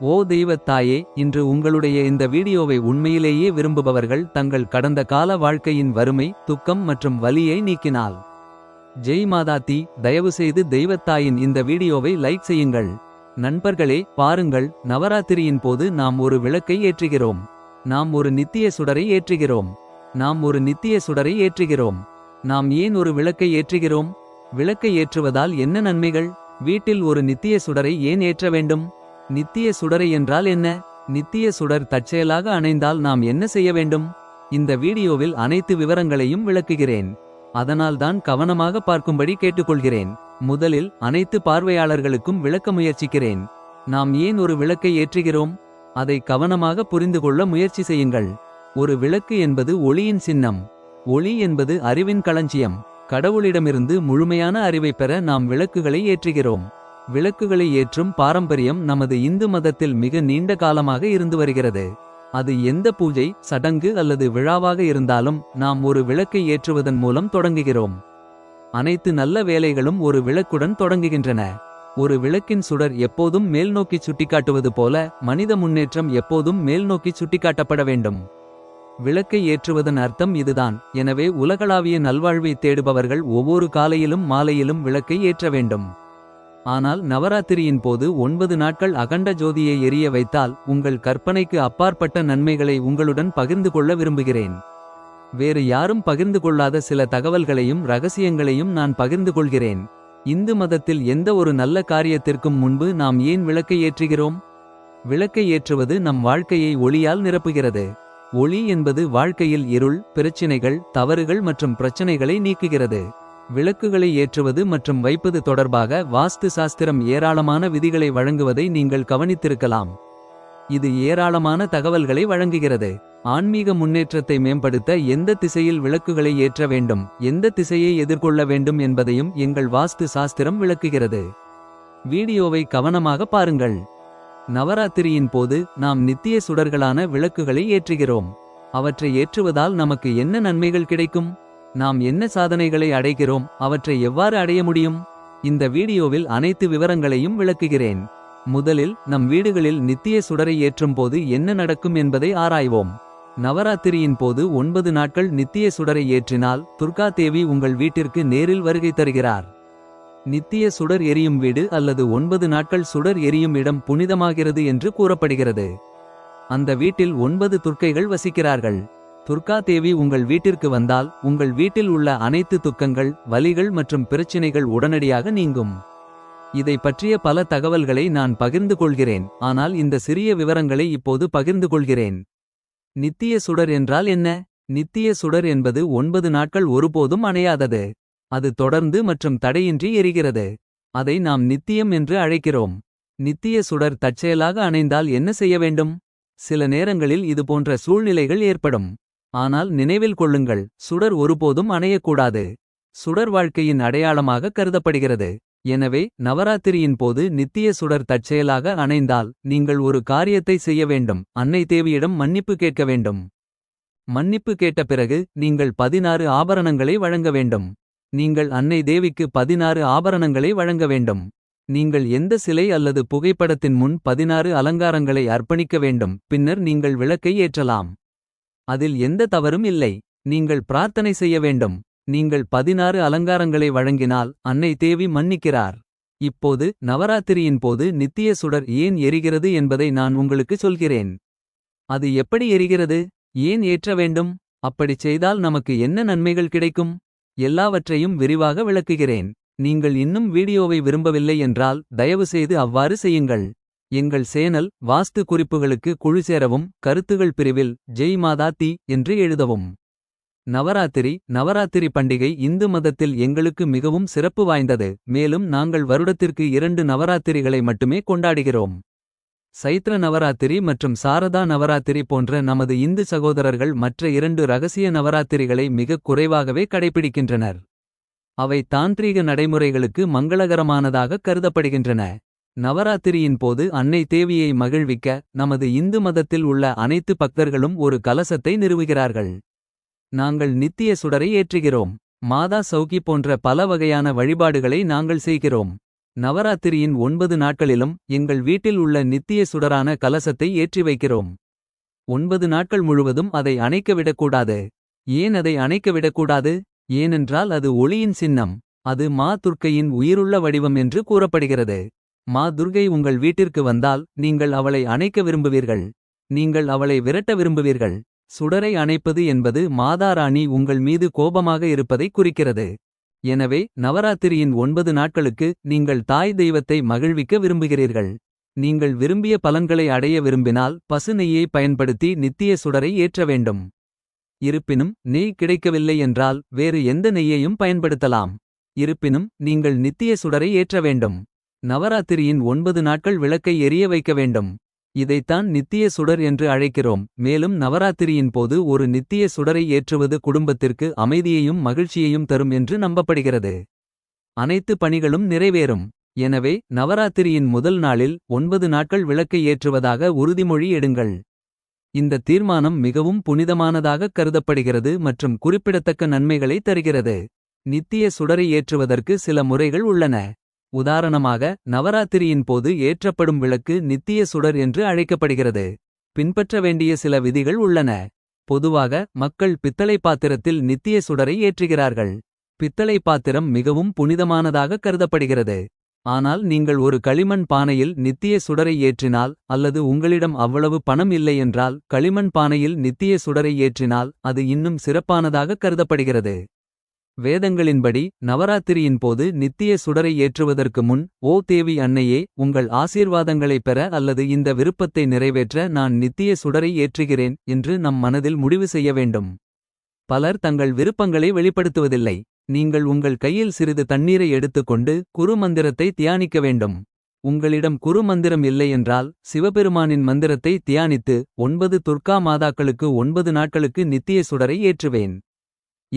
ஓ தெய்வத்தாயே இன்று உங்களுடைய இந்த வீடியோவை உண்மையிலேயே விரும்புபவர்கள் தங்கள் கடந்த கால வாழ்க்கையின் வறுமை துக்கம் மற்றும் வலியை நீக்கினாள் ஜெய் மாதா தி தயவுசெய்து தெய்வத்தாயின் இந்த வீடியோவை லைக் செய்யுங்கள். நண்பர்களே பாருங்கள் நவராத்திரியின் போது நாம் ஒரு விளக்கை ஏற்றுகிறோம். நாம் ஒரு நித்திய சுடரை ஏற்றுகிறோம். நாம் ஒரு நித்திய சுடரை ஏற்றுகிறோம். நாம் ஏன் ஒரு விளக்கை ஏற்றுகிறோம்? விளக்கை ஏற்றுவதால் என்ன நன்மைகள்? வீட்டில் ஒரு நித்திய சுடரை ஏன் ஏற்ற வேண்டும்? நித்திய சுடரை என்றால் என்ன? நித்திய சுடர் தற்செயலாக அணைந்தால் நாம் என்ன செய்ய வேண்டும்? இந்த வீடியோவில் அனைத்து விவரங்களையும் விளக்குகிறேன். அதனால்தான் கவனமாக பார்க்கும்படி கேட்டுக்கொள்கிறேன். முதலில் அனைத்து பார்வையாளர்களுக்கும் விளக்க முயற்சிக்கிறேன். நாம் ஏன் ஒரு விளக்கை ஏற்றுகிறோம்? அதை கவனமாக புரிந்து கொள்ள முயற்சி செய்யுங்கள். ஒரு விளக்கு என்பது ஒளியின் சின்னம். ஒளி என்பது அறிவின் களஞ்சியம். கடவுளிடமிருந்து முழுமையான அறிவை பெற நாம் விளக்குகளை ஏற்றுகிறோம். விளக்குகளை ஏற்றும் பாரம்பரியம் நமது இந்து மதத்தில் மிக நீண்ட காலமாக இருந்து வருகிறது. அது எந்த பூஜை சடங்கு அல்லது விழாவாக இருந்தாலும் நாம் ஒரு விளக்கை ஏற்றுவதன் மூலம் தொடங்குகிறோம். அனைத்து நல்ல வேலைகளும் ஒரு விளக்குடன் தொடங்குகின்றன. ஒரு விளக்கின் சுடர் எப்போதும் மேல்நோக்கி சுட்டிக்காட்டுவது போல மனித முன்னேற்றம் எப்போதும் மேல்நோக்கி சுட்டிக்காட்டப்பட வேண்டும். விளக்கை ஏற்றுவதன் அர்த்தம் இதுதான். எனவே உலகளாவிய நல்வாழ்வை தேடுபவர்கள் ஒவ்வொரு காலையிலும் மாலையிலும் விளக்கை ஏற்ற வேண்டும். ஆனால் நவராத்திரியின் போது ஒன்பது நாட்கள் அகண்ட ஜோதியை எரிய வைத்தால் உங்கள் கற்பனைக்கு அப்பாற்பட்ட நன்மைகளை உங்களுடன் பகிர்ந்து கொள்ள விரும்புகிறேன். வேறு யாரும் பகிர்ந்து கொள்ளாத சில தகவல்களையும் ரகசியங்களையும் நான் பகிர்ந்து கொள்கிறேன். இந்து மதத்தில் எந்த ஒரு நல்ல காரியத்திற்கும் முன்பு நாம் ஏன் விளக்கை ஏற்றுகிறோம்? விளக்கை ஏற்றுவது நம் வாழ்க்கையை ஒளியால் நிரப்புகிறது. ஒளி என்பது வாழ்க்கையில் இருள் பிரச்சினைகள் தவறுகள் மற்றும் பிரச்சனைகளை நீக்குகிறது. விளக்குகளை ஏற்றுவது மற்றும் வைப்பது தொடர்பாக வாஸ்து சாஸ்திரம் ஏராளமான விதிகளை வழங்குவதை நீங்கள் கவனித்திருக்கலாம். இது ஏராளமான தகவல்களை வழங்குகிறது. ஆன்மீக முன்னேற்றத்தை மேம்படுத்த எந்த திசையில் விளக்குகளை ஏற்ற வேண்டும் எந்த திசையை எதிர்கொள்ள வேண்டும் என்பதையும் எங்கள் வாஸ்து சாஸ்திரம் விளக்குகிறது. வீடியோவை கவனமாக பாருங்கள். நவராத்திரியின் போது நாம் நித்திய சுடர்களான விளக்குகளை ஏற்றுகிறோம். அவற்றை ஏற்றுவதால் நமக்கு என்ன நன்மைகள் கிடைக்கும்? நாம் என்ன சாதனைகளை அடைகிறோம் அவற்றை எவ்வாறு அடைய முடியும்? இந்த வீடியோவில் அனைத்து விவரங்களையும் விளக்குகிறேன். முதலில் நம் வீடுகளில் நித்திய சுடரை ஏற்றும் போது என்ன நடக்கும் என்பதை ஆராய்வோம். நவராத்திரியின் போது ஒன்பது நாட்கள் நித்திய சுடரை ஏற்றினால் துர்கா தேவி உங்கள் வீட்டிற்கு நேரில் வருகை தருகிறார். நித்திய சுடர் எரியும் வீடு அல்லது ஒன்பது நாட்கள் சுடர் எரியும் இடம் புனிதமாகிறது என்று கூறப்படுகிறது. அந்த வீட்டில் ஒன்பது துர்க்கைகள் வசிக்கிறார்கள். துர்கா தேவி உங்கள் வீட்டிற்கு வந்தால் உங்கள் வீட்டில் உள்ள அனைத்து துக்கங்கள் வலிகள் மற்றும் பிரச்சினைகள் உடனடியாக நீங்கும். இதை பற்றிய பல தகவல்களை நான் பகிர்ந்து கொள்கிறேன். ஆனால் இந்த சிறிய விவரங்களை இப்போது பகிர்ந்து கொள்கிறேன். நித்திய சுடர் என்றால் என்ன? நித்திய சுடர் என்பது ஒன்பது நாட்கள் ஒருபோதும் அணையாதது. அது தொடர்ந்து மற்றும் தடையின்றி எரிகிறது. அதை நாம் நித்தியம் என்று அழைக்கிறோம். நித்திய சுடர் தற்செயலாக அணைந்தால் என்ன செய்ய வேண்டும்? சில நேரங்களில் இது போன்ற சூழ்நிலைகள் ஏற்படும். ஆனால் நினைவில் கொள்ளுங்கள் சுடர் ஒருபோதும் அணையக்கூடாது. சுடர் வாழ்க்கையின் அடையாளமாக கருதப்படுகிறது. எனவே நவராத்திரியின் போது நித்திய சுடர் தற்செயலாக அணைந்தால் நீங்கள் ஒரு காரியத்தை செய்ய வேண்டும் அன்னை தேவியிடம் மன்னிப்பு கேட்க வேண்டும். மன்னிப்பு கேட்ட பிறகு நீங்கள் பதினாறு ஆபரணங்களை வழங்க வேண்டும். நீங்கள் அன்னை தேவிக்கு பதினாறு ஆபரணங்களை வழங்க வேண்டும். நீங்கள் எந்த சிலை அல்லது புகைப்படத்தின் முன் பதினாறு அலங்காரங்களை அர்ப்பணிக்க வேண்டும் பின்னர் நீங்கள் விளக்கை ஏற்றலாம். அதில் எந்த தவறும் இல்லை. நீங்கள் பிரார்த்தனை செய்ய வேண்டும். நீங்கள் பதினாறு அலங்காரங்களை வழங்கினால் அன்னை தேவி மன்னிக்கிறார். இப்போது நவராத்திரியின் போது நித்திய சுடர் ஏன் எரிகிறது என்பதை நான் உங்களுக்கு சொல்கிறேன். அது எப்படி எரிகிறது? ஏன் ஏற்ற வேண்டும்? அப்படிச் செய்தால் நமக்கு என்ன நன்மைகள் கிடைக்கும்? எல்லாவற்றையும் விரிவாக விளக்குகிறேன். நீங்கள் இன்னும் வீடியோவை விரும்பவில்லை என்றால் தயவுசெய்து அவ்வாறு செய்யுங்கள். எங்கள் சேனல் வாஸ்து குறிப்புகளுக்கு குழு சேரவும் கருத்துகள் பிரிவில் ஜெய் மாதா தி என்று எழுதவும். நவராத்திரி நவராத்திரி பண்டிகை இந்து மதத்தில் எங்களுக்கு மிகவும் சிறப்பு வாய்ந்தது. மேலும் நாங்கள் வருடத்திற்கு இரண்டு நவராத்திரிகளை மட்டுமே கொண்டாடுகிறோம். சைத்ர நவராத்திரி மற்றும் சாரதா நவராத்திரி போன்ற நமது இந்து சகோதரர்கள் மற்ற இரண்டு ரகசிய நவராத்திரிகளை மிகக் குறைவாகவே கடைபிடிக்கின்றனர். அவை தாந்திரீக நடைமுறைகளுக்கு மங்களகரமானதாக கருதப்படுகின்றன. நவராத்திரியின் போது அன்னை தேவியை மகிழ்விக்க நமது இந்து மதத்தில் உள்ள அனைத்து பக்தர்களும் ஒரு கலசத்தை நிறுவுகிறார்கள். நாங்கள் நித்திய சுடரை ஏற்றுகிறோம். மாதா சௌகி போன்ற பல வகையான வழிபாடுகளை நாங்கள் செய்கிறோம். நவராத்திரியின் ஒன்பது நாட்களிலும் எங்கள் வீட்டில் உள்ள நித்திய சுடரான கலசத்தை ஏற்றி வைக்கிறோம். ஒன்பது நாட்கள் முழுவதும் அதை அணைக்க விடக்கூடாது. ஏன் அதை அணைக்க விடக்கூடாது? ஏனென்றால் அது ஒளியின் சின்னம். அது மா துர்க்கையின் உயிருள்ள வடிவம் என்று கூறப்படுகிறது. மா துர்கை உங்கள் வீட்டிற்கு வந்தால் நீங்கள் அவளை அணைக்க விரும்புவீர்கள். நீங்கள் அவளை விரட்ட விரும்புவீர்கள். சுடரை அணைப்பது என்பது மாதாராணி உங்கள் மீது கோபமாக இருப்பதை குறிக்கிறது. எனவே நவராத்திரியின் ஒன்பது நாட்களுக்கு நீங்கள் தாய் தெய்வத்தை மகிழ்விக்க விரும்புகிறீர்கள். நீங்கள் விரும்பிய பலன்களை அடைய விரும்பினால் பசு நெய்யை பயன்படுத்தி நித்திய சுடரை ஏற்ற வேண்டும். இருப்பினும் நெய் கிடைக்கவில்லை என்றால் வேறு எந்த நெய்யையும் பயன்படுத்தலாம். இருப்பினும் நீங்கள் நித்திய சுடரை ஏற்ற வேண்டும். நவராத்திரியின் ஒன்பது நாட்கள் விளக்கை எரிய வைக்க வேண்டும். இதைத்தான் நித்திய சுடர் என்று அழைக்கிறோம். மேலும் நவராத்திரியின் போது ஒரு நித்திய சுடரை ஏற்றுவது குடும்பத்திற்கு அமைதியையும் மகிழ்ச்சியையும் தரும் என்று நம்பப்படுகிறது. அனைத்து பணிகளும் நிறைவேறும். எனவே நவராத்திரியின் முதல் நாளில் ஒன்பது நாட்கள் விளக்கை ஏற்றுவதாக உறுதிமொழி எடுங்கள். இந்த தீர்மானம் மிகவும் புனிதமானதாக கருதப்படுகிறது மற்றும் குறிப்பிடத்தக்க நன்மைகளை தருகிறது. நித்திய சுடரை ஏற்றுவதற்கு சில முறைகள் உள்ளன. உதாரணமாக நவராத்திரியின் போது ஏற்றப்படும் விளக்கு நித்திய சுடர் என்று அழைக்கப்படுகிறது. பின்பற்ற வேண்டிய சில விதிகள் உள்ளன. பொதுவாக மக்கள் பித்தளை பாத்திரத்தில் நித்திய சுடரை ஏற்றுகிறார்கள். பித்தளை பாத்திரம் மிகவும் புனிதமானதாக கருதப்படுகிறது. ஆனால் நீங்கள் ஒரு களிமண் பானையில் நித்திய சுடரை ஏற்றினால் அல்லது உங்களிடம் அவ்வளவு பணம் இல்லை என்றால் களிமண் பானையில் நித்திய சுடரை ஏற்றினால் அது இன்னும் சிறப்பானதாக கருதப்படுகிறது. வேதங்களின்படி நவராத்திரியின் போது நித்திய சுடரை ஏற்றுவதற்கு முன் ஓ தேவி அன்னையே உங்கள் ஆசீர்வாதங்களைப் பெற அல்லது இந்த விருப்பத்தை நிறைவேற்ற நான் நித்திய சுடரை ஏற்றுகிறேன் என்று நம் மனதில் முடிவு செய்ய வேண்டும். பலர் தங்கள் விருப்பங்களை வெளிப்படுத்துவதில்லை. நீங்கள் உங்கள் கையில் சிறிது தண்ணீரை எடுத்துக்கொண்டு குரு மந்திரத்தை தியானிக்க வேண்டும். உங்களிடம் குரு மந்திரம் இல்லையென்றால் சிவபெருமானின் மந்திரத்தை தியானித்து ஒன்பது துர்கா மாதாக்களுக்கு ஒன்பது நாட்களுக்கு நித்திய சுடரை ஏற்றுவேன்.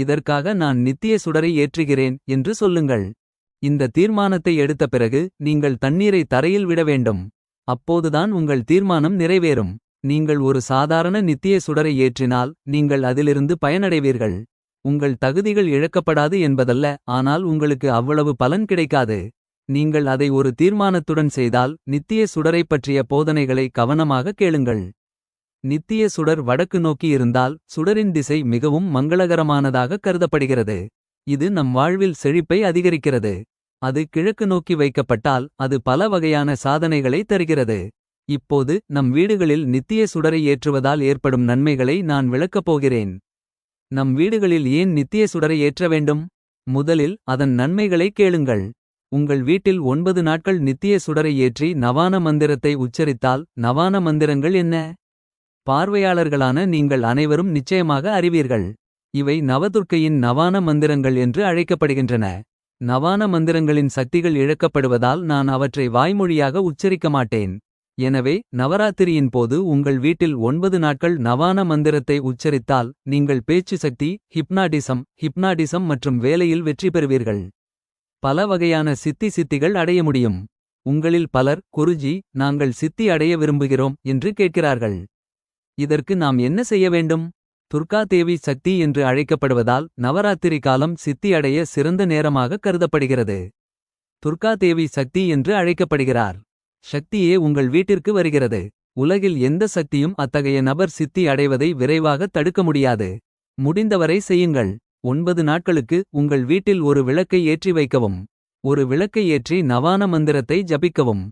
இதற்காக நான் நித்திய சுடரை ஏற்றுகிறேன் என்று சொல்லுங்கள். இந்த தீர்மானத்தை எடுத்த பிறகு நீங்கள் தண்ணீரை தரையில் விட வேண்டும். அப்போதுதான் உங்கள் தீர்மானம் நிறைவேறும். நீங்கள் ஒரு சாதாரண நித்திய சுடரை ஏற்றினால் நீங்கள் அதிலிருந்து பயனடைவீர்கள். உங்கள் தகுதிகள் இழக்கப்படாது என்பதல்ல ஆனால் உங்களுக்கு அவ்வளவு பலன் கிடைக்காது. நீங்கள் அதை ஒரு தீர்மானத்துடன் செய்தால் நித்திய சுடரைப் பற்றிய போதனைகளை கவனமாக கேளுங்கள். நித்திய சுடர் வடக்கு நோக்கி இருந்தால் சுடரின் திசை மிகவும் மங்களகரமானதாக கருதப்படுகிறது. இது நம் வாழ்வில் செழிப்பை அதிகரிக்கிறது. அது கிழக்கு நோக்கி வைக்கப்பட்டால் அது பல வகையான சாதனைகளை தருகிறது. இப்போது நம் வீடுகளில் நித்திய சுடரை ஏற்றுவதால் ஏற்படும் நன்மைகளை நான் விளக்கப் போகிறேன். நம் வீடுகளில் ஏன் நித்திய சுடரை ஏற்ற வேண்டும்? முதலில் அதன் நன்மைகளை கேளுங்கள். உங்கள் வீட்டில் ஒன்பது நாட்கள் நித்திய சுடரை ஏற்றி நவான மந்திரத்தை உச்சரித்தால் நவான மந்திரங்கள் என்ன? பார்வையாளர்களான நீங்கள் அனைவரும் நிச்சயமாக அறிவீர்கள். இவை நவதுர்க்கையின் நவான மந்திரங்கள் என்று அழைக்கப்படுகின்றன. நவான மந்திரங்களின் சக்திகள் இழக்கப்படுவதால் நான் அவற்றை வாய்மொழியாக உச்சரிக்க மாட்டேன். எனவே நவராத்திரியின் போது உங்கள் வீட்டில் ஒன்பது நாட்கள் நவான மந்திரத்தை உச்சரித்தால் நீங்கள் பேச்சு சக்தி ஹிப்னாடிசம் ஹிப்னாடிசம் மற்றும் வேலையில் வெற்றி பெறுவீர்கள். பல வகையான சித்தி சித்திகள் அடைய முடியும். உங்களில் பலர் குருஜி நாங்கள் சித்தி அடைய விரும்புகிறோம் என்று கேட்கிறார்கள். இதற்கு நாம் என்ன செய்ய வேண்டும்? துர்கா தேவி சக்தி என்று அழைக்கப்படுவதால் நவராத்திரி காலம் சித்தி அடைய சிறந்த நேரமாக கருதப்படுகிறது. துர்கா தேவி சக்தி என்று அழைக்கப்படுகிறார். சக்தியே உங்கள் வீட்டிற்கு வருகிறது. உலகில் எந்த சக்தியும் அத்தகைய நபர் சித்தி அடைவதை விரைவாக தடுக்க முடியாது. முடிந்தவரை செய்யுங்கள். ஒன்பது நாட்களுக்கு உங்கள் வீட்டில் ஒரு விளக்கை ஏற்றி வைக்கவும். ஒரு விளக்கை ஏற்றி நவான மந்திரத்தை ஜபிக்கவும்.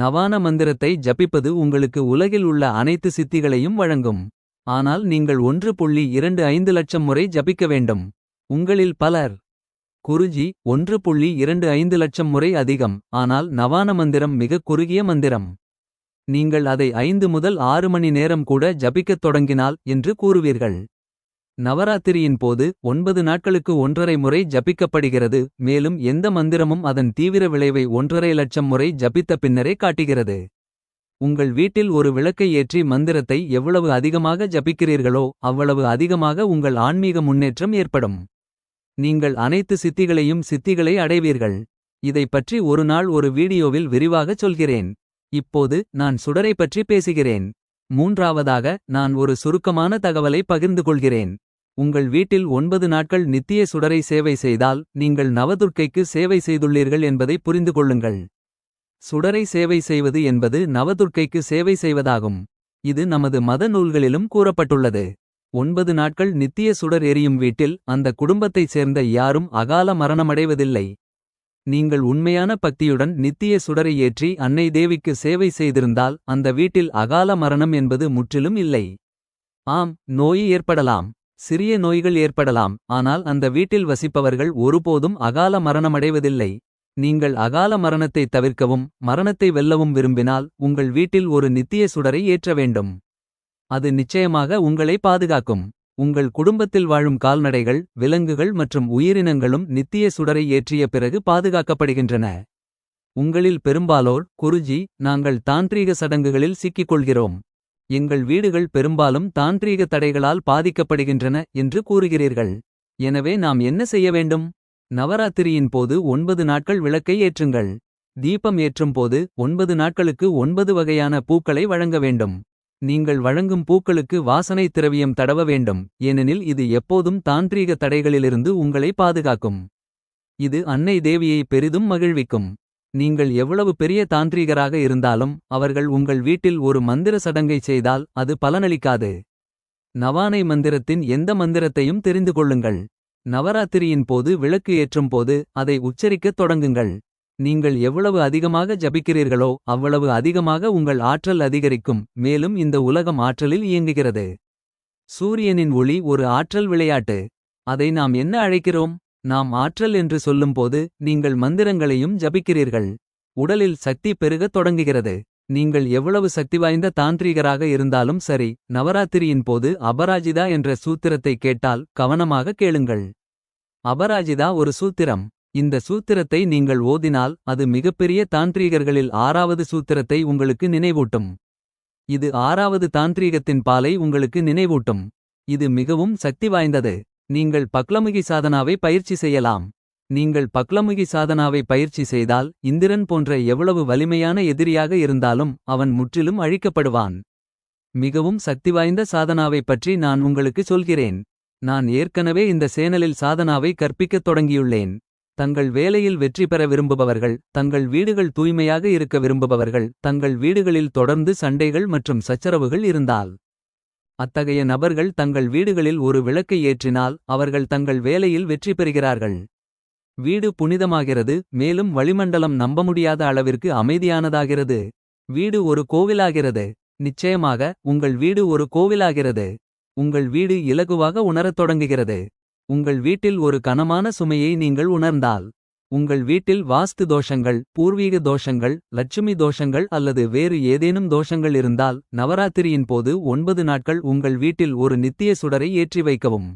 நவான மந்திரத்தை ஜபிப்பது உங்களுக்கு உலகில் உள்ள அனைத்து சித்திகளையும் வழங்கும். ஆனால் நீங்கள் ஒன்று புள்ளி இரண்டு ஐந்து லட்சம் முறை ஜபிக்க வேண்டும். உங்களில் பலர். குருஜி ஒன்று புள்ளி இரண்டு ஐந்து லட்சம் முறை அதிகம். ஆனால் நவான மந்திரம் மிக குறுகிய மந்திரம். நீங்கள் அதை ஐந்து முதல் ஆறு மணி நேரம் கூட ஜபிக்கத் தொடங்கினால் என்று கூறுவீர்கள். நவராத்திரியின் போது ஒன்பது நாட்களுக்கு ஒன்றரை முறை ஜபிக்கப்படுகிறது மேலும் எந்த மந்திரமும் அதன் தீவிர விளைவை ஒன்றரை லட்சம் முறை ஜபித்த பின்னரே காட்டுகிறது. உங்கள் வீட்டில் ஒரு விளக்கை ஏற்றி மந்திரத்தை எவ்வளவு அதிகமாக ஜபிக்கிறீர்களோ அவ்வளவு அதிகமாக உங்கள் ஆன்மீக முன்னேற்றம் ஏற்படும். நீங்கள் அனைத்து சித்திகளையும் சித்திகளை அடைவீர்கள். இதை பற்றி ஒரு நாள் ஒரு வீடியோவில் விரிவாகச் சொல்கிறேன். இப்போது நான் சுடரை பற்றி பேசுகிறேன். மூன்றாவதாக நான் ஒரு சுருக்கமான தகவலை பகிர்ந்து கொள்கிறேன். உங்கள் வீட்டில் ஒன்பது நாட்கள் நித்திய சுடரை சேவை செய்தால் நீங்கள் நவதுர்க்கைக்கு சேவை செய்துள்ளீர்கள் என்பதை புரிந்து கொள்ளுங்கள். சுடரை சேவை செய்வது என்பது நவதுர்க்கைக்கு சேவை செய்வதாகும். இது நமது மத நூல்களிலும் கூறப்பட்டுள்ளது. ஒன்பது நாட்கள் நித்திய சுடர் எரியும் வீட்டில் அந்த குடும்பத்தைச் சேர்ந்த யாரும் அகால மரணமடைவதில்லை. நீங்கள் உண்மையான பக்தியுடன் நித்திய சுடரை ஏற்றி அன்னை தேவிக்கு சேவை செய்திருந்தால் அந்த வீட்டில் அகால மரணம் என்பது முற்றிலும் இல்லை. ஆம் நோய் ஏற்படலாம். சிறிய நோய்கள் ஏற்படலாம் ஆனால் அந்த வீட்டில் வசிப்பவர்கள் ஒருபோதும் அகால மரணமடைவதில்லை. நீங்கள் அகால மரணத்தை தவிர்க்கவும் மரணத்தை வெல்லவும் விரும்பினால் உங்கள் வீட்டில் ஒரு நித்திய சுடரை ஏற்ற வேண்டும். அது நிச்சயமாக உங்களை பாதுகாக்கும். உங்கள் குடும்பத்தில் வாழும் கால்நடைகள் விலங்குகள் மற்றும் உயிரினங்களும் நித்திய சுடரை ஏற்றிய பிறகு பாதுகாக்கப்படுகின்றன. உங்களில் பெரும்பாலோர் குருஜி நாங்கள் தாந்திரீக சடங்குகளில் சிக்கிக் கொள்கிறோம் எங்கள் வீடுகள் பெரும்பாலும் தாந்திரீக தடைகளால் பாதிக்கப்படுகின்றன என்று கூறுகிறீர்கள். எனவே நாம் என்ன செய்ய வேண்டும்? நவராத்திரியின் போது ஒன்பது நாட்கள் விளக்கை ஏற்றுங்கள். தீபம் ஏற்றும் போது ஒன்பது நாட்களுக்கு ஒன்பது வகையான பூக்களை வழங்க வேண்டும். நீங்கள் வழங்கும் பூக்களுக்கு வாசனை திரவியம் தடவ வேண்டும் ஏனெனில் இது எப்போதும் தாந்திரீக தடைகளிலிருந்து உங்களை பாதுகாக்கும். இது அன்னை தேவியை பெரிதும் மகிழ்விக்கும். நீங்கள் எவ்வளவு பெரிய தாந்திரீகராக இருந்தாலும் அவர்கள் உங்கள் வீட்டில் ஒரு மந்திர சடங்கை செய்தால் அது பலனளிக்காது. நவானை மந்திரத்தின் எந்த மந்திரத்தையும் தெரிந்து கொள்ளுங்கள். நவராத்திரியின் போது விளக்கு ஏற்றும் போது அதை உச்சரிக்கத் தொடங்குங்கள். நீங்கள் எவ்வளவு அதிகமாக ஜபிக்கிறீர்களோ அவ்வளவு அதிகமாக உங்கள் ஆற்றல் அதிகரிக்கும் மேலும் இந்த உலகம் ஆற்றலில் இயங்குகிறது. சூரியனின் ஒளி ஒரு ஆற்றல் விளையாட்டு. அதை நாம் என்ன அழைக்கிறோம்? நாம் ஆற்றல் என்று சொல்லும்போது நீங்கள் மந்திரங்களையும் ஜபிக்கிறீர்கள். உடலில் சக்தி பெருகத் தொடங்குகிறது. நீங்கள் எவ்வளவு சக்தி வாய்ந்த இருந்தாலும் சரி நவராத்திரியின் போது அபராஜிதா என்ற சூத்திரத்தை கேட்டால் கவனமாக கேளுங்கள். அபராஜிதா ஒரு சூத்திரம். இந்த சூத்திரத்தை நீங்கள் ஓதினால் அது மிகப்பெரிய தாந்திரீகர்களில் ஆறாவது சூத்திரத்தை உங்களுக்கு நினைவூட்டும். இது ஆறாவது தாந்திரீகத்தின் பாலை உங்களுக்கு நினைவூட்டும். இது மிகவும் சக்தி வாய்ந்தது நீங்கள் பக்லமுகி சாதனாவை பயிற்சி செய்யலாம். நீங்கள் பக்லமுகி சாதனாவை பயிற்சி செய்தால் இந்திரன் போன்ற எவ்வளவு வலிமையான எதிரியாக இருந்தாலும் அவன் முற்றிலும் அழிக்கப்படுவான். மிகவும் சக்திவாய்ந்த சாதனாவை பற்றி நான் உங்களுக்கு சொல்கிறேன். நான் ஏற்கனவே இந்த சேனலில் சாதனாவை கற்பிக்கத் தொடங்கியுள்ளேன். தங்கள் வேலையில் வெற்றி பெற விரும்புபவர்கள் தங்கள் வீடுகள் தூய்மையாக இருக்க விரும்புபவர்கள் தங்கள் வீடுகளில் தொடர்ந்து சண்டைகள் மற்றும் சச்சரவுகள் இருந்தால். அத்தகைய நபர்கள் தங்கள் வீடுகளில் ஒரு விளக்கை ஏற்றினால் அவர்கள் தங்கள் வேலையில் வெற்றி பெறுகிறார்கள். வீடு புனிதமாகிறது மேலும் வளிமண்டலம் நம்ப முடியாத அளவிற்கு அமைதியானதாகிறது. வீடு ஒரு கோவிலாகிறது. நிச்சயமாக உங்கள் வீடு ஒரு கோவிலாகிறது. உங்கள் வீடு இலகுவாக உணரத் தொடங்குகிறது. உங்கள் வீட்டில் ஒரு கனமான சுமையை நீங்கள் உணர்ந்தால். உங்கள் வீட்டில் வாஸ்து தோஷங்கள் பூர்வீக தோஷங்கள் லட்சுமி தோஷங்கள் அல்லது வேறு ஏதேனும் தோஷங்கள் இருந்தால் நவராத்திரியின் போது ஒன்பது நாட்கள் உங்கள் வீட்டில் ஒரு நித்திய சுடரை ஏற்றி வைக்கவும்.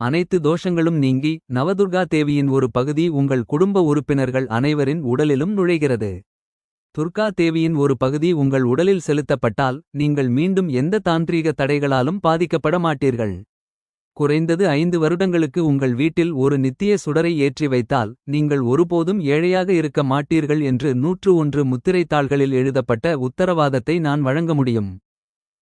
அனைத்து தோஷங்களும் நீங்கி நவதுர்கா தேவியின் ஒரு பகுதி உங்கள் குடும்ப உறுப்பினர்கள் அனைவரின் உடலிலும் நுழைகிறது. துர்கா தேவியின் ஒரு பகுதி உங்கள் உடலில் செலுத்தப்பட்டால் நீங்கள் மீண்டும் எந்த தாந்திரீக தடைகளாலும் பாதிக்கப்பட மாட்டீர்கள். குறைந்தது ஐந்து வருடங்களுக்கு உங்கள் வீட்டில் ஒரு நித்திய சுடரை ஏற்றி வைத்தால் நீங்கள் ஒருபோதும் ஏழையாக இருக்க மாட்டீர்கள் என்று நூற்று ஒன்று முத்திரைத்தாள்களில் எழுதப்பட்ட உத்தரவாதத்தை நான் வழங்க முடியும்.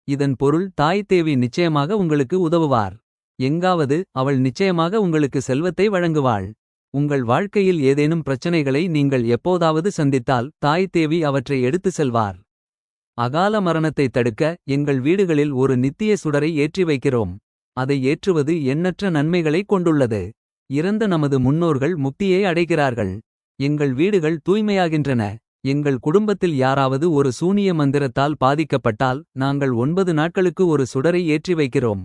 இதன் பொருள் தாய் தேவி நிச்சயமாக உங்களுக்கு உதவுவார். எங்காவது அவள் நிச்சயமாக உங்களுக்கு செல்வத்தை வழங்குவாள். உங்கள் வாழ்க்கையில் ஏதேனும் பிரச்சனைகளை நீங்கள் எப்போதாவது சந்தித்தால் தாய் தேவி அவற்றை எடுத்து செல்வார். அகால மரணத்தை தடுக்க எங்கள் வீடுகளில் ஒரு நித்திய சுடரை ஏற்றி வைக்கிறோம். அதை ஏற்றுவது எண்ணற்ற நன்மைகளை கொண்டுள்ளது. இறந்த நமது முன்னோர்கள் முக்தியை அடைகிறார்கள். எங்கள் வீடுகள் தூய்மையாகின்றன. எங்கள் குடும்பத்தில் யாராவது ஒரு சூனிய மந்திரத்தால் பாதிக்கப்பட்டால் நாங்கள் ஒன்பது நாட்களுக்கு ஒரு சுடரை ஏற்றி வைக்கிறோம்.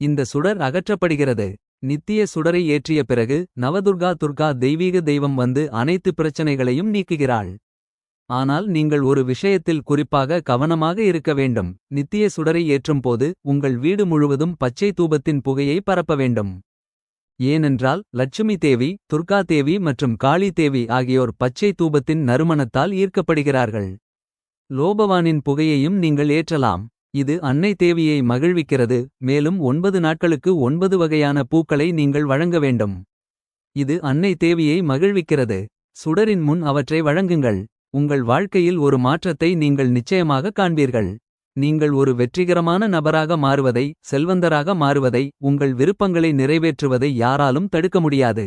இந்த சுடர் அகற்றப்படுகிறது. நித்திய சுடரை ஏற்றிய பிறகு நவதுர்கா துர்கா தெய்வீக தெய்வம் வந்து அனைத்து பிரச்சனைகளையும் நீக்குகிறாள். ஆனால் நீங்கள் ஒரு விஷயத்தில் குறிப்பாக கவனமாக இருக்க வேண்டும். நித்திய சுடரை ஏற்றும்போது உங்கள் வீடு முழுவதும் பச்சை தூபத்தின் புகையை பரப்ப வேண்டும். ஏனென்றால் லட்சுமி தேவி துர்கா தேவி மற்றும் காளி தேவி ஆகியோர் பச்சை தூபத்தின் நறுமணத்தால் ஈர்க்கப்படுகிறார்கள். லோபவானின் புகையையும் நீங்கள் ஏற்றலாம். இது அன்னை தேவியை மகிழ்விக்கிறது. மேலும் ஒன்பது நாட்களுக்கு ஒன்பது வகையான பூக்களை நீங்கள் வழங்க வேண்டும். இது அன்னை தேவியை மகிழ்விக்கிறது. சுடரின் முன் அவற்றை வழங்குங்கள். உங்கள் வாழ்க்கையில் ஒரு மாற்றத்தை நீங்கள் நிச்சயமாக காண்பீர்கள். நீங்கள் ஒரு வெற்றிகரமான நபராக மாறுவதை செல்வந்தராக மாறுவதை உங்கள் விருப்பங்களை நிறைவேற்றுவதை யாராலும் தடுக்க முடியாது.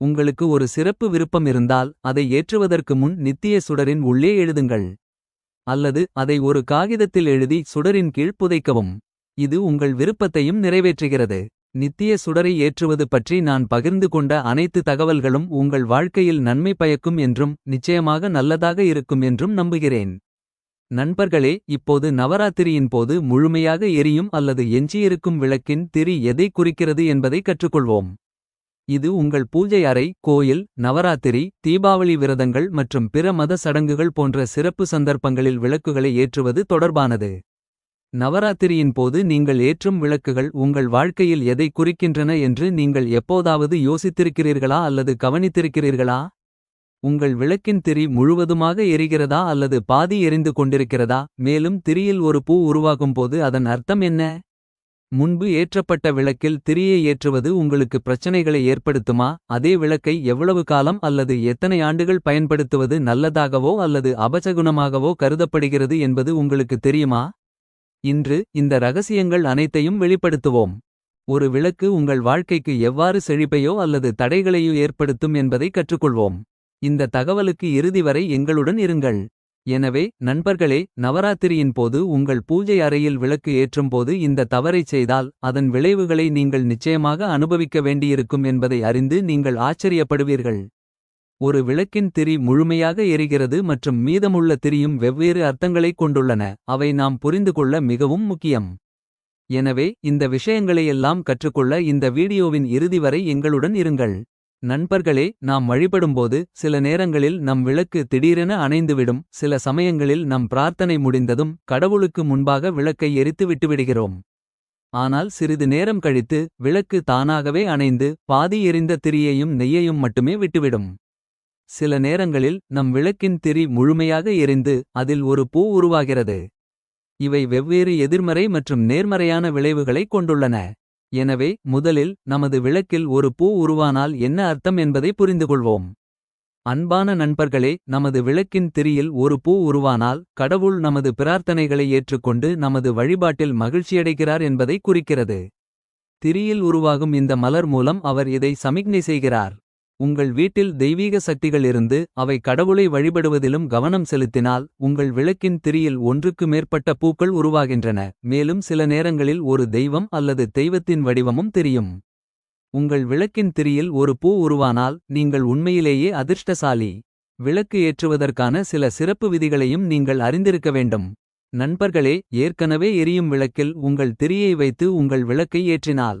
உங்களுக்கு ஒரு சிறப்பு விருப்பம் இருந்தால் அதை ஏற்றுவதற்கு முன் நித்திய சுடரின் உள்ளே எழுதுங்கள். அல்லது அதை ஒரு காகிதத்தில் எழுதி சுடரின் கீழ் புதைக்கவும். இது உங்கள் விருப்பத்தையும் நிறைவேற்றுகிறது. நித்திய சுடரை ஏற்றுவது பற்றி நான் பகிர்ந்து கொண்ட அனைத்து தகவல்களும் உங்கள் வாழ்க்கையில் நன்மை பயக்கும் என்றும் நிச்சயமாக நல்லதாக இருக்கும் என்றும் நம்புகிறேன். நண்பர்களே இப்போது நவராத்திரியின் போது முழுமையாக எரியும் அல்லது எஞ்சியிருக்கும் விளக்கின் திரி எதை குறிக்கிறது என்பதை கற்றுக்கொள்வோம். இது உங்கள் பூஜை அறை கோயில் நவராத்திரி தீபாவளி விரதங்கள் மற்றும் பிற மத சடங்குகள் போன்ற சிறப்பு சந்தர்ப்பங்களில் விளக்குகளை ஏற்றுவது தொடர்பானது. நவராத்திரியின் போது நீங்கள் ஏற்றும் விளக்குகள் உங்கள் வாழ்க்கையில் எதை குறிக்கின்றன என்று நீங்கள் எப்போதாவது யோசித்திருக்கிறீர்களா அல்லது கவனித்திருக்கிறீர்களா? உங்கள் விளக்கின் திரி முழுவதுமாக எரிகிறதா அல்லது பாதி எரிந்து கொண்டிருக்கிறதா? மேலும் திரியில் ஒரு பூ உருவாகும் போது அதன் அர்த்தம் என்ன? முன்பு ஏற்றப்பட்ட விளக்கில் திரியை ஏற்றுவது உங்களுக்கு பிரச்சனைகளை ஏற்படுத்துமா? அதே விளக்கை எவ்வளவு காலம் அல்லது எத்தனை ஆண்டுகள் பயன்படுத்துவது நல்லதாகவோ அல்லது அபசகுணமாகவோ கருதப்படுகிறது என்பது உங்களுக்கு தெரியுமா? இன்று இந்த ரகசியங்கள் அனைத்தையும் வெளிப்படுத்துவோம். ஒரு விளக்கு உங்கள் வாழ்க்கைக்கு எவ்வாறு செழிப்பையோ அல்லது தடைகளையோ ஏற்படுத்தும் என்பதை கற்றுக்கொள்வோம். இந்த தகவலுக்கு இறுதி வரை எங்களுடன் இருங்கள். எனவே நண்பர்களே நவராத்திரியின் போது உங்கள் பூஜை அறையில் விளக்கு ஏற்றும்போது இந்த தவறைச் செய்தால் அதன் விளைவுகளை நீங்கள் நிச்சயமாக அனுபவிக்க வேண்டியிருக்கும் என்பதை அறிந்து நீங்கள் ஆச்சரியப்படுவீர்கள். ஒரு விளக்கின் திரி முழுமையாக எரிகிறது மற்றும் மீதமுள்ள திரியும் வெவ்வேறு அர்த்தங்களைக் கொண்டுள்ளன. அவை நாம் புரிந்துகொள்ள மிகவும் முக்கியம். எனவே இந்த விஷயங்களையெல்லாம் கற்றுக்கொள்ள இந்த வீடியோவின் இறுதி வரை எங்களுடன் இருங்கள். நண்பர்களே நாம் வழிபடும்போது சில நேரங்களில் நம் விளக்கு திடீரென அணைந்துவிடும். சில சமயங்களில் நம் பிரார்த்தனை முடிந்ததும் கடவுளுக்கு முன்பாக விளக்கை எரித்து விட்டுவிடுகிறோம். ஆனால் சிறிது நேரம் கழித்து விளக்கு தானாகவே அணைந்து பாதி எரிந்த திரியையும் நெய்யையும் மட்டுமே விட்டுவிடும். சில நேரங்களில் நம் விளக்கின் திரி முழுமையாக எரிந்து அதில் ஒரு பூ உருவாகிறது. இவை வெவ்வேறு எதிர்மறை மற்றும் நேர்மறையான விளைவுகளைக் கொண்டுள்ளன. எனவே முதலில் நமது விளக்கில் ஒரு பூ உருவானால் என்ன அர்த்தம் என்பதை புரிந்துகொள்வோம். அன்பான நண்பர்களே நமது விளக்கின் திரியில் ஒரு பூ உருவானால் கடவுள் நமது பிரார்த்தனைகளை ஏற்றுக்கொண்டு நமது வழிபாட்டில் மகிழ்ச்சியடைகிறார் என்பதை குறிக்கிறது. திரியில் உருவாகும் இந்த மலர் மூலம் அவர் இதை சமிக்ஞை செய்கிறார். உங்கள் வீட்டில் தெய்வீக சக்திகள் இருந்து அவை கடவுளை வழிபடுவதிலும் கவனம் செலுத்தினால் உங்கள் விளக்கின் திரியில் ஒன்றுக்கு மேற்பட்ட பூக்கள் உருவாகின்றன. மேலும் சில நேரங்களில் ஒரு தெய்வம் அல்லது தெய்வத்தின் வடிவமும் தெரியும். உங்கள் விளக்கின் திரியில் ஒரு பூ உருவானால் நீங்கள் உண்மையிலேயே அதிர்ஷ்டசாலி. விளக்கு ஏற்றுவதற்கான சில சிறப்பு விதிகளையும் நீங்கள் அறிந்திருக்க வேண்டும். நண்பர்களே ஏற்கனவே எரியும் விளக்கில் உங்கள் திரியை வைத்து உங்கள் விளக்கை ஏற்றினால்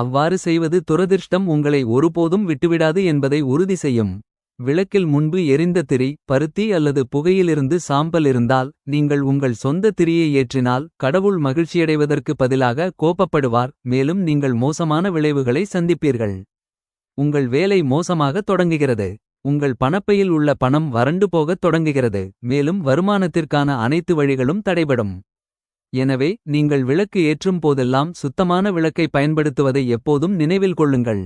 அவ்வாறு செய்வது துரதிர்ஷ்டம் உங்களை ஒருபோதும் விட்டுவிடாது என்பதை உறுதி செய்யும். விளக்கில் முன்பு எரிந்த திரி பருத்தி அல்லது புகையிலிருந்து சாம்பல் இருந்தால் நீங்கள் உங்கள் சொந்த திரியை ஏற்றினால் கடவுள் மகிழ்ச்சியடைவதற்கு பதிலாக கோப்பப்படுவார் மேலும் நீங்கள் மோசமான விளைவுகளை சந்திப்பீர்கள். உங்கள் வேலை மோசமாக தொடங்குகிறது. உங்கள் பணப்பையில் உள்ள பணம் வறண்டு போகத் தொடங்குகிறது மேலும் வருமானத்திற்கான அனைத்து வழிகளும் தடைபடும். எனவே நீங்கள் விளக்கு ஏற்றும் போதெல்லாம் சுத்தமான விளக்கை பயன்படுத்துவதை எப்போதும் நினைவில் கொள்ளுங்கள்.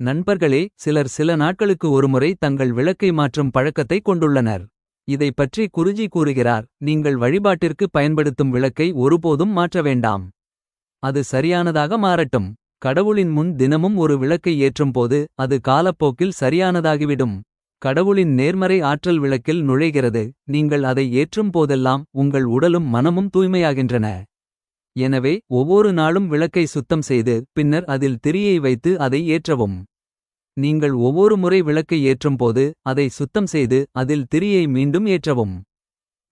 நண்பர்களே சிலர் சில நாட்களுக்கு ஒருமுறை தங்கள் விளக்கை மாற்றும் பழக்கத்தை கொண்டுள்ளனர். இதை பற்றி குருஜி கூறுகிறார் நீங்கள் வழிபாட்டிற்கு பயன்படுத்தும் விளக்கை ஒருபோதும் மாற்ற வேண்டாம். அது சரியானதாக மாறட்டும். கடவுளின் முன் தினமும் ஒரு விளக்கை ஏற்றும்போது அது காலப்போக்கில் சரியானதாகிவிடும். கடவுளின் நேர்மறை ஆற்றல் விளக்கில் நுழைகிறது. நீங்கள் அதை ஏற்றும் போதெல்லாம் உங்கள் உடலும் மனமும் தூய்மையாகின்றன. எனவே ஒவ்வொரு நாளும் விளக்கை சுத்தம் செய்து பின்னர் அதில் திரியை வைத்து அதை ஏற்றவும். நீங்கள் ஒவ்வொரு முறை விளக்கை ஏற்றும்போது அதை சுத்தம் செய்து அதில் திரியை மீண்டும் ஏற்றவும்.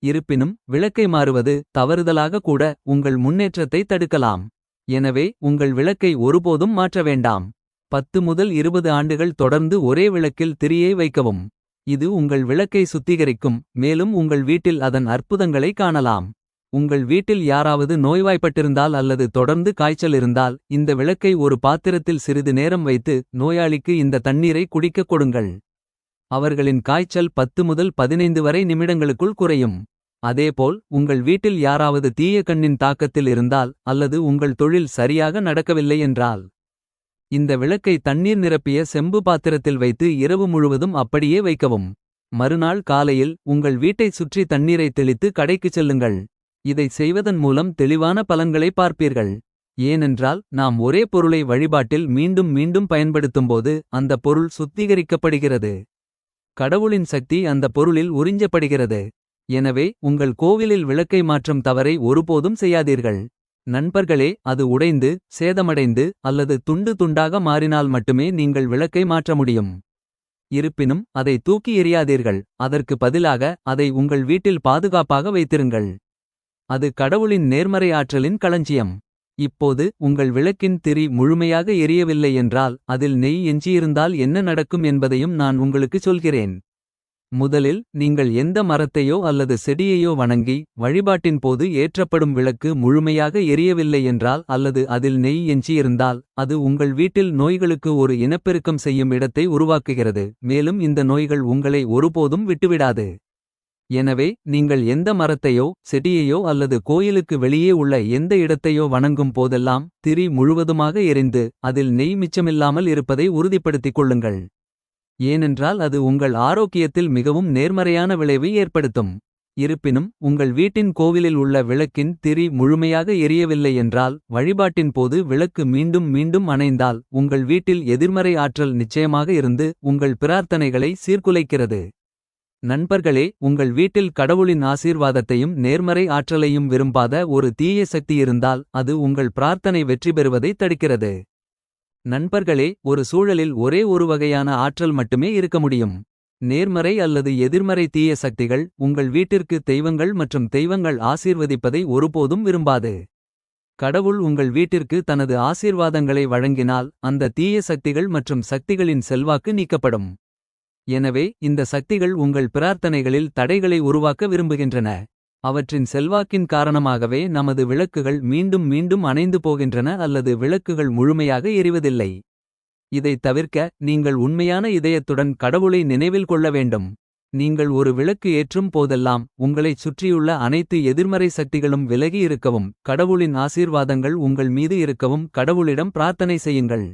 இருப்பினும் விளக்கை மாறுவது தவறுதலாக கூட உங்கள் முன்னேற்றத்தை தடுக்கலாம். எனவே உங்கள் விளக்கை ஒருபோதும் மாற்ற வேண்டாம். பத்து முதல் இருபது ஆண்டுகள் தொடர்ந்து ஒரே விளக்கில் திரியை வைக்கவும். இது உங்கள் விளக்கை சுத்திகரிக்கும் மேலும் உங்கள் வீட்டில் அதன் அற்புதங்களை காணலாம். உங்கள் வீட்டில் யாராவது நோய்வாய்ப்பட்டிருந்தால் அல்லது தொடர்ந்து காய்ச்சல் இருந்தால் இந்த விளக்கை ஒரு பாத்திரத்தில் சிறிது நேரம் வைத்து நோயாளிக்கு இந்த தண்ணீரை குடிக்கக் கொடுங்கள். அவர்களின் காய்ச்சல் பத்து முதல் பதினைந்து வரை நிமிடங்களுக்குள் குறையும். அதேபோல் உங்கள் வீட்டில் யாராவது தீய கண்ணின் தாக்கத்தில் இருந்தால் அல்லது உங்கள் தொழில் சரியாக நடக்கவில்லை என்றால். இந்த விளக்கை தண்ணீர் நிரப்பிய செம்பு பாத்திரத்தில் வைத்து இரவு முழுவதும் அப்படியே வைக்கவும் மறுநாள் காலையில் உங்கள் வீட்டைச் சுற்றி தண்ணீரை தெளித்து கடைக்குச் செல்லுங்கள் இதைச் செய்வதன் மூலம் தெளிவான பலன்களை பார்ப்பீர்கள். ஏனென்றால் நாம் ஒரே பொருளை வழிபாட்டில் மீண்டும் மீண்டும் பயன்படுத்தும்போது அந்த பொருள் சுத்திகரிக்கப்படுகிறது. கடவுளின் சக்தி அந்த பொருளில் உறிஞ்சப்படுகிறது. எனவே உங்கள் கோவிலில் விளக்கை மாற்றும் தவறை ஒருபோதும் செய்யாதீர்கள். நண்பர்களே அது உடைந்து சேதமடைந்து அல்லது துண்டு துண்டாக மாறினால் மட்டுமே நீங்கள் விளக்கை மாற்ற முடியும். இருப்பினும் அதை தூக்கி எறியாதீர்கள் அதற்கு பதிலாக அதை உங்கள் வீட்டில் பாதுகாப்பாக வைத்திருங்கள். அது கடவுளின் நேர்மறை ஆற்றலின் களஞ்சியம். இப்போது உங்கள் விளக்கின் திரி முழுமையாக எரியவில்லை என்றால் அதில் நெய் எஞ்சியிருந்தால் என்ன நடக்கும் என்பதையும் நான் உங்களுக்குச் சொல்கிறேன். முதலில் நீங்கள் எந்த மரத்தையோ அல்லது செடியையோ வணங்கி வழிபாட்டின் போது ஏற்றப்படும் விளக்கு முழுமையாக எரியவில்லை என்றால் அல்லது அதில் நெய் எஞ்சியிருந்தால் அது உங்கள் வீட்டில் நோய்களுக்கு ஒரு இனப்பெருக்கம் செய்யும் இடத்தை உருவாக்குகிறது மேலும் இந்த நோய்கள் உங்களை ஒருபோதும் விட்டுவிடாது. எனவே நீங்கள் எந்த மரத்தையோ செடியையோ அல்லது கோயிலுக்கு வெளியே உள்ள எந்த இடத்தையோ வணங்கும் போதெல்லாம் திரி முழுவதுமாக எரிந்து அதில் நெய் மிச்சமில்லாமல் இருப்பதை உறுதிப்படுத்திக் கொள்ளுங்கள். ஏனென்றால் அது உங்கள் ஆரோக்கியத்தில் மிகவும் நேர்மறையான விளைவை ஏற்படுத்தும். இருப்பினும் உங்கள் வீட்டின் கோவிலில் உள்ள விளக்கின் திரி முழுமையாக எரியவில்லை என்றால் வழிபாட்டின் போது விளக்கு மீண்டும் மீண்டும் அணைந்தால் உங்கள் வீட்டில் எதிர்மறை ஆற்றல் நிச்சயமாக இருந்து உங்கள் பிரார்த்தனைகளை சீர்குலைக்கிறது. நண்பர்களே உங்கள் வீட்டில் கடவுளின் ஆசீர்வாதத்தையும் நேர்மறை ஆற்றலையும் விரும்பாத ஒரு தீய சக்தி இருந்தால் அது உங்கள் பிரார்த்தனை வெற்றி பெறுவதை தடுக்கிறது. நண்பர்களே ஒரு சூழலில் ஒரே ஒரு வகையான ஆற்றல் மட்டுமே இருக்க முடியும். நேர்மறை அல்லது எதிர்மறை தீய சக்திகள் உங்கள் வீட்டிற்கு தெய்வங்கள் மற்றும் தெய்வங்கள் ஆசீர்வதிப்பதை ஒருபோதும் விரும்பாது. கடவுள் உங்கள் வீட்டிற்கு தனது ஆசீர்வாதங்களை வழங்கினால் அந்த தீய சக்திகள் மற்றும் சக்திகளின் செல்வாக்கு நீக்கப்படும். எனவே இந்த சக்திகள் உங்கள் பிரார்த்தனைகளில் தடைகளை உருவாக்க விரும்புகின்றன. அவற்றின் செல்வாக்கின் காரணமாகவே நமது விளக்குகள் மீண்டும் மீண்டும் அணைந்து போகின்றன அல்லது விளக்குகள் முழுமையாக எரிவதில்லை. இதைத் தவிர்க்க நீங்கள் உண்மையான இதயத்துடன் கடவுளை நினைவில் கொள்ள வேண்டும். நீங்கள் ஒரு விளக்கு ஏற்றும் போதெல்லாம் உங்களைச் சுற்றியுள்ள அனைத்து எதிர்மறை சக்திகளும் விலகி இருக்கவும். கடவுளின் ஆசீர்வாதங்கள் உங்கள் மீது இருக்கவும் கடவுளிடம் பிரார்த்தனை செய்யுங்கள்.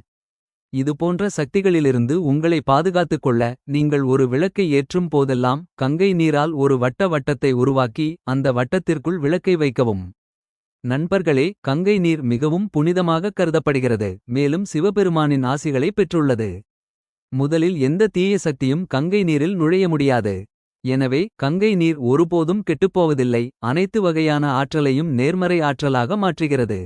இதுபோன்ற சக்திகளிலிருந்து உங்களை பாதுகாத்துக் கொள்ள நீங்கள் ஒரு விளக்கை ஏற்றும் போதெல்லாம் கங்கை நீரால் ஒரு வட்ட வட்டத்தை உருவாக்கி அந்த வட்டத்திற்குள் விளக்கை வைக்கவும். நண்பர்களே கங்கை நீர் மிகவும் புனிதமாகக் கருதப்படுகிறது மேலும் சிவபெருமானின் ஆசிகளை பெற்றுள்ளது. முதலில் எந்த தீய சக்தியும் கங்கை நீரில் நுழைய முடியாது. எனவே கங்கை நீர் ஒருபோதும் கெட்டுப்போவதில்லை அனைத்து வகையான ஆற்றலையும் நேர்மறை ஆற்றலாக மாற்றுகிறது.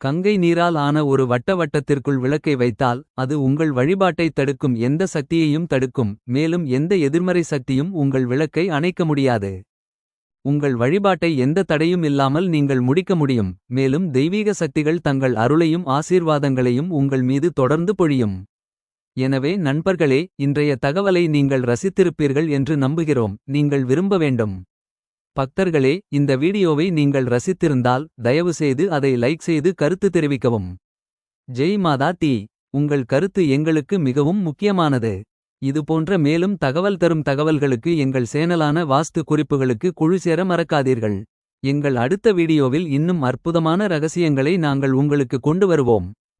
கங்கை நீரால் ஆன ஒரு வட்ட வட்டத்திற்குள் விளக்கை வைத்தால் அது உங்கள் வழிபாட்டைத் தடுக்கும் எந்த சக்தியையும் தடுக்கும் மேலும் எந்த எதிர்மறை சக்தியும் உங்கள் விளக்கை அணைக்க முடியாது. உங்கள் வழிபாட்டை எந்த தடையும் இல்லாமல் நீங்கள் முடிக்க முடியும் மேலும் தெய்வீக சக்திகள் தங்கள் அருளையும் ஆசீர்வாதங்களையும் உங்கள் மீது தொடர்ந்து பொழியும். எனவே நண்பர்களே இன்றைய தகவலை நீங்கள் ரசித்திருப்பீர்கள் என்று நம்புகிறோம் நீங்கள் விரும்ப வேண்டும். பக்தர்களே இந்த வீடியோவை நீங்கள் ரசித்திருந்தால் தயவுசெய்து அதை லைக் செய்து கருத்து தெரிவிக்கவும். ஜெய் மாதா தி உங்கள் கருத்து எங்களுக்கு மிகவும் முக்கியமானது. இதுபோன்ற மேலும் தகவல் தரும் தகவல்களுக்கு எங்கள் சேனலான வாஸ்து குறிப்புகளுக்கு குழு சேர மறக்காதீர்கள். எங்கள் அடுத்த வீடியோவில் இன்னும் அற்புதமான ரகசியங்களை நாங்கள் உங்களுக்கு கொண்டு வருவோம்.